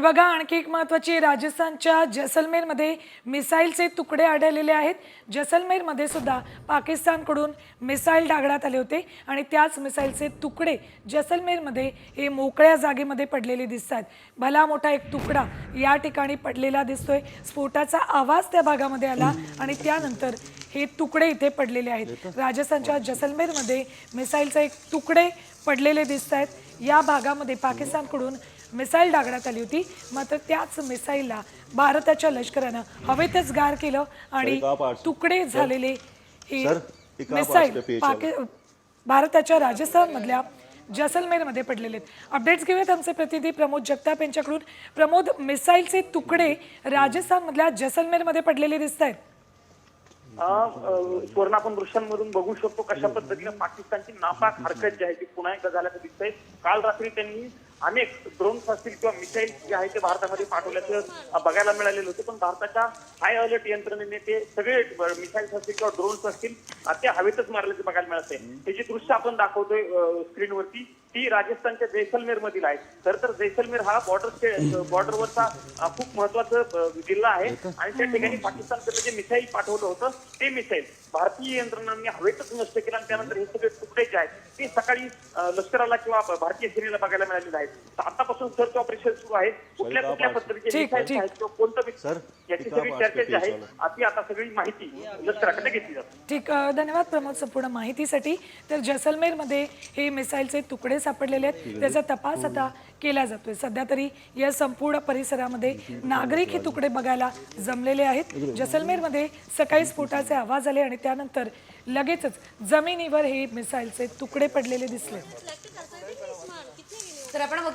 तर बघा आणखी एक महत्त्वाची राजस्थानच्या जैसलमेरमध्ये मिसाईलचे तुकडे आढळलेले आहेत. जैसलमेरमध्ये सुद्धा पाकिस्तानकडून मिसाईल डागण्यात आले होते आणि त्याच मिसाईलचे तुकडे जैसलमेरमध्ये हे मोकळ्या जागेमध्ये पडलेले दिसत आहेत. भला मोठा एक तुकडा या ठिकाणी पडलेला दिसतोय. स्फोटाचा आवाज त्या भागामध्ये आला आणि त्यानंतर हे तुकडे इथे पडलेले आहेत. राजस्थानच्या जैसलमेरमध्ये मिसाईलचे एक तुकडे पडलेले दिसत आहेत. या भागामध्ये पाकिस्तानकडून मिसाईल डागण्यात आली होती. मात्र त्याच मिसाईलला भारताच्या लष्करानं हवेतच गार केलं आणि तुकडे झालेले हे मिसाईल पाकि भारताच्या राजस्थानमधल्या जैसलमेरमध्ये पडलेले आहेत अपडेट्स घेऊयात आमचे प्रतिनिधी प्रमोद जगताप यांच्याकडून. प्रमोद मिसाईलचे तुकडे राजस्थानमधल्या जैसलमेरमध्ये पडलेले दिसत आहेत सुवर्ण आपण दृश्यांमधून बघू शकतो कशा पद्धतीने पाकिस्तानची नापाक हरकत जी आहे ती पुन्हा एकदा झाल्याचं दिसतंय. काल रात्री त्यांनी अनेक ड्रोन्स असतील किंवा मिसाईल जे आहे ते भारतामध्ये पाठवल्याचं बघायला मिळालेलं होतं. पण भारताच्या हाय अलर्ट यंत्रणेने ते सगळे मिसाईल्स असतील किंवा ड्रोन्स असतील ते हवेतच मारल्याचं बघायला मिळत आहे हे जे दृश्य आपण दाखवतोय स्क्रीनवरती ती राजस्थानच्या जैसलमेर मधील आहे. तर तर जैसलमेर हा बॉर्डर बॉर्डरवरचा खूप महत्त्वाचा जिल्हा आहे. आणि त्या ठिकाणी पाकिस्तानकडे जे मिसाईल पाठवलं होतं ते मिसाईल. भारतीय यंत्रणांनी हवेतच नष्ट केलं आणि त्यानंतर हे सगळे तुकडे जे आहेत ते सकाळी लष्कराला किंवा भारतीय सेनेला बघायला मिळालेले आहेत. तर आतापासून सर्च ऑपरेशन सुरू आहे. कुठल्या कुठल्या पद्धतीचे मिसाईल. आहेत किंवा कोणतं याची सगळी आप चर्चा जी आहे. ती आता सगळी माहिती लष्कराकडे घेतली जाते. ठीक धन्यवाद प्रमोद संपूर्ण माहितीसाठी. तर जैसलमेरमध्ये हे मिसाईलचे तुकडे सापडलेले आहेत. त्याचा तपास आता केला जातोय. सध्या तरी या संपूर्ण परिसरामध्ये नागरिक हे तुकडे बघायला जमलेले आहेत. जैसलमेरमध्ये सकाळी स्फोटाचे आवाज आले आणि त्यानंतर लगेचच जमिनीवर हे मिसाईलचे तुकडे पडलेले दिसले. तर आपण